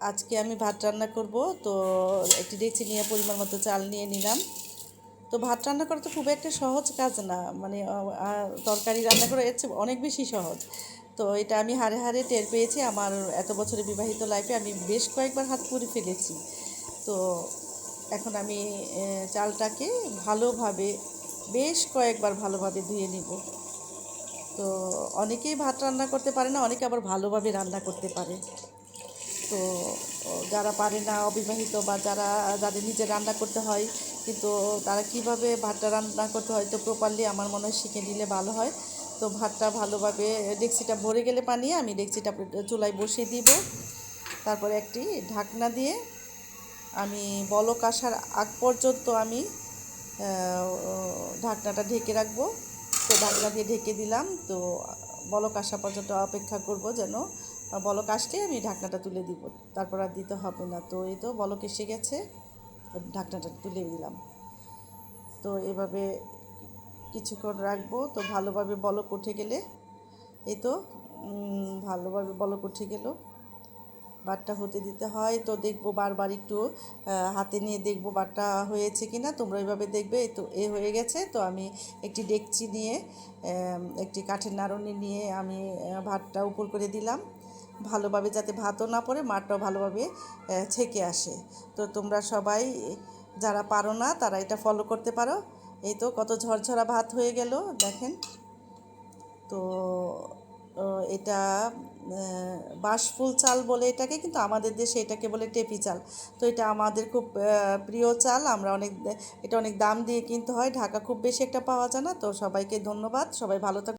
আজকে আমি ভাত রান্না করব। তো একটি ডেকচি নিয়ে পরিমাণ মতো চাল নিয়ে নিলাম। তো ভাত রান্না করা তো খুব একটা সহজ কাজ না। মানে তরকারি রান্না করা এর চেয়ে অনেক বেশি সহজ। তো এটা আমি হাড়ে হাড়ে টের পেয়েছি। আমার এত বছরের বিবাহিত লাইফে আমি বেশ কয়েকবার হাত পুড়ে ফেলেছি। তো এখন আমি চালটাকে ভালোভাবে, বেশ কয়েকবার ভালোভাবে ধুয়ে নিব। তো অনেকেই ভাত রান্না করতে পারে না, অনেকে আবার ভালোভাবে রান্না করতে পারে। তো যারা পারে না, অবিবাহিত বা যারা, যাদের নিজে রান্না করতে হয়, কিন্তু তারা কীভাবে ভাতটা রান্না করতে হয়, তো প্রপারলি আমার মনে হয় শিখে নিলে ভালো হয়। তো ভাতটা ভালোভাবে, ডেকচিটা ভরে গেলে পানি, আমি ডেকচিটা চুলায় বসিয়ে দিব। তারপরে একটি ঢাকনা দিয়ে আমি বলক আসার আগ পর্যন্ত আমি ঢাকনাটা ঢেকে রাখব। তো ঢাকনা দিয়ে ঢেকে দিলাম। তো বলক আসা পর্যন্ত অপেক্ষা করব যেন বলক আসলে আমি ঢাকনাটা তুলে দিব। তারপর আর দিতে হবে না। তো এই তো বলক এসে গেছে। ঢাকনাটা তুলে দিলাম তো এভাবে কিছুক্ষণ রাখব। তো ভালোভাবে বলক উঠে গেলে, এই তো ভালোভাবে বলক উঠে গেল। বাটটা হতে দিতে হয়। তো দেখব বারবার একটু হাতে নিয়ে দেখব বাটটা হয়েছে কি না তোমরা এইভাবে দেখবে। তো, এ হয়ে গেছে। তো আমি একটি ডেকচি নিয়ে একটি কাঠের নাড়নি নিয়ে আমি ভাতটা উপর করে দিলাম। ভালোভাবে যাতে ভাতও না পড়ে, মাঠটাও ভালোভাবে ছেঁকে আসে। তো তোমরা সবাই, যারা পারো না, তারা এটা ফলো করতে পারো। এই তো কত ঝরঝরা ভাত হয়ে গেল, দেখেন। তো এটা বাঁশফুল চাল বলে এটাকে, কিন্তু আমাদের দেশে এটাকে বলে টেপি চাল। তো এটা আমাদের খুব প্রিয় চাল, আমরা অনেক এটা অনেক দাম দিয়ে কিনতে হয়। ঢাকা খুব বেশি একটা পাওয়া যায় না, তো সবাইকে ধন্যবাদ। সবাই ভালো থাক